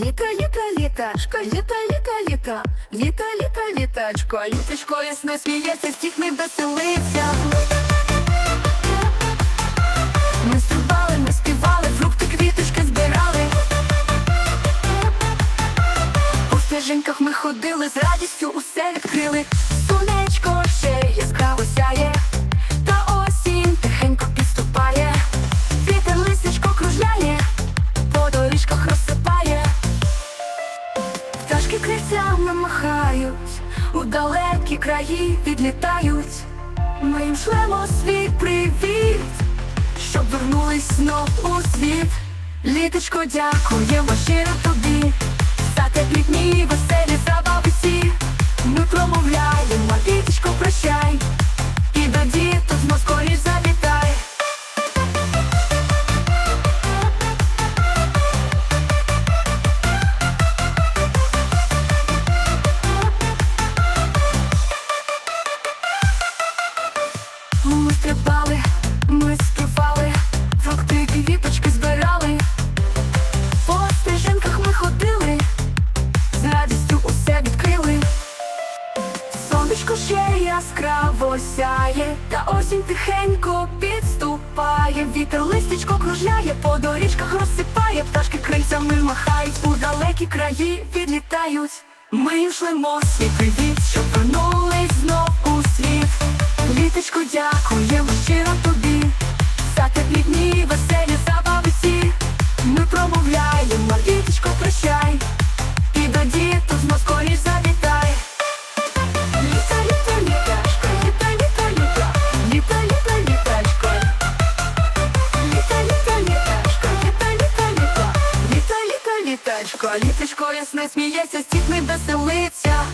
Літа, літа, літачко, літа, літа, літа, літа, літа, літачко, літочко ясне сміється, стіх не веселиться. Ми стрибали, ми співали, фрукти, квіточки збирали. По стежинках ми ходили, з радістю усе відкрили. Сонечко Крильцями махають, у далекі краї відлітають. Ми їм шлемо свій привіт, щоб вернулись знов у світ. Літочко, дякуємо щиро тобі, за теплі дні, Ми стрибали, ми співали, фрукти квіточки збирали, по стежинках ми ходили, з радістю усе відкрили. Сонечко ще яскраво сяє, та осінь тихенько підступає. Вітер листечко кружляє, по доріжках розсипає, пташки крильцями махають, у далекі краї відлітають. Ми їм шлемо свій привіт, щоб світ. Літочко, дякуємо щиро тобі, за теплі дні, веселі забави всі. Ми промовляємо, літочко, прощай, і до діток знов скоріш завітай. Літа, літа, літачко, літа, літа, літа, літа, літа, літачко. Літа, літа, літачко, літа, літа, літа, літа, літа, літачко. Літочко ясне сміється, стік не веселиться.